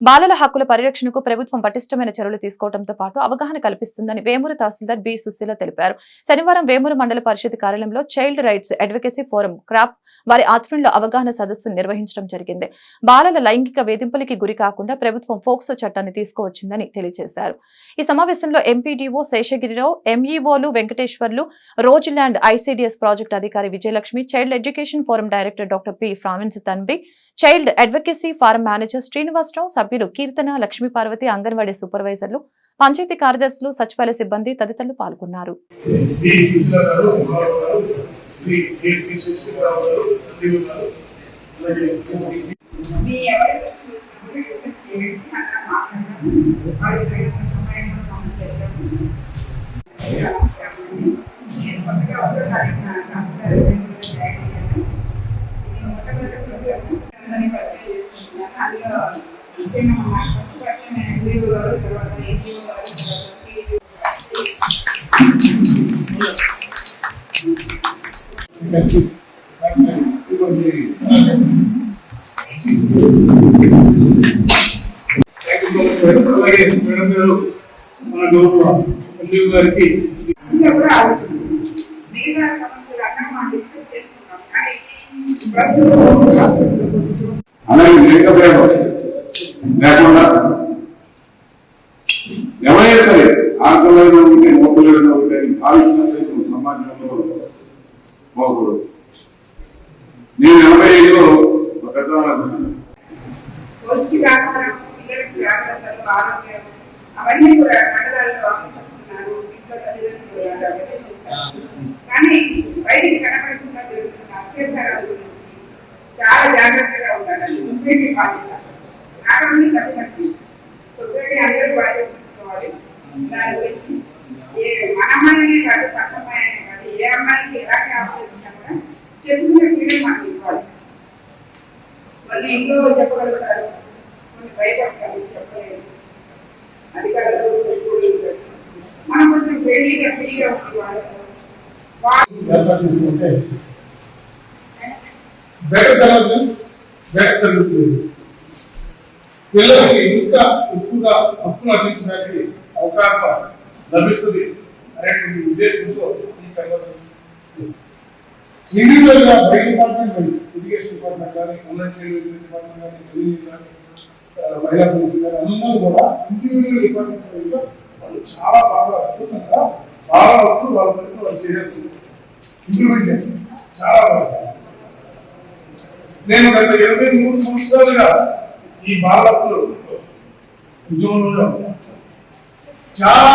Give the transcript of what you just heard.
బాలల హక్కుల పరిరక్షణకు ప్రభుత్వం పటిష్టమైన చర్యలు తీసుకోవడంతో పాటు అవగాహన కల్పిస్తుందని వేమూరు తహసీల్దార్ బి సుశీల తెలిపారు. శనివారం వేమూరు మండల పరిషత్ కార్యాలయంలో child rights advocacy forum CRAF వారి ఆధ్వర్యంలో అవగాహన సదస్సు నిర్వహించడం జరిగింది. బాలల లైంగిక వేధింపులకి గురి కాకుండా ప్రభుత్వం ఫోక్సో చట్టాన్ని తీసుకువచ్చిందని తెలియజేశారు. ఈ సమావేశంలో ఎంపీడీఓ శేషగిరిరావు ఎంఈఓలు వెంకటేశ్వర్లు రోజ్ ల్యాండ్ ఐసీడీఎస్ ప్రాజెక్ట్ అధికారి Vijayalakshmi child education forum director doctor P ఫ్రామిన్స్ తన్బి child advocacy forum manager Srinivasarao సభ్యులు కీర్తన లక్ష్మీ పార్వతి అంగన్వాడీ సూపర్వైజర్లు పంచాయతీ కార్యదర్శులు సచివాలయ సిబ్బంది తదితరులు పాల్గొన్నారు. అందులో ముఖ్యంగా మా ఫస్ట్ పర్సన్ ఎంబీఓ గారు తర్వాత ఏజీఓ గారు తర్వాత సిడిఓ అలాగే మేడం గారు మన గౌరవ సంజీవ్ గారికి ఇంకా కూడా అవుతుంది మిగతా సమస్యలు అన్నా మనం డిస్కస్ చేసుకున్నాం కానీ ప్రస్తుతం అలాగే లేకపోయాము లేకుండా ఎవరైనా సరే ఆకలిలో ఉంటే మోకలేదో ఉంటే ఆలోచన సైతం సమాజంలో పోకూడదు. నేను ఎనభై ఐదులో ఒక పెద్ద అవన్నీ కూడా మండలాల్లో ఇంట్లో తల్లిదండ్రులు కానీ బయటికి కనపడకుండా జరుగుతున్న అత్యాచారాల గురించి చాలా జాగ్రత్తగా ఉండాలి. ఏ అమ్మాయికి ఎలాంటి అవసరం ఉన్నా కూడా చెప్పిన ఫ్రీడమ్ మనకి ఇవ్వాలి కొన్ని ఇంట్లో చెప్పగలుగుతారు కొన్ని భయపడతారు చెప్పలేదు అధికారులు చెప్పుకోలేదు మనం కొంచెం ఫ్రెండ్లీగా ఫ్రీగా ఉంది వాళ్ళతో బెటర్ గవర్నెన్స్ బెటర్ సర్వీస్ పిల్లలకి ఇంకా ఎక్కువగా హక్కులు అందించడానికి అవకాశం లభిస్తుంది అనేటువంటి ఉద్దేశంతో ఈ డిపార్ట్మెంట్ ఎడ్యుకేషన్ డిపార్ట్మెంట్ కానీ డిపార్ట్మెంట్ కానీ రెవెన్యూ కానీ మహిళా కానీ అందరూ కూడా ఇండివిజువల్ డిపార్ట్మెంట్ వాళ్ళు చాలా బాగా అద్భుతంగా చాలా వరకు వాళ్ళ వాళ్ళు చేసేస్తుంది ఇంప్లిమెంట్ చేస్తుంది చాలా బాగా. నేను గత ఇరవై మూడు సంవత్సరాలుగా ఈ బాలకులు ఉద్యోగంలో చాలా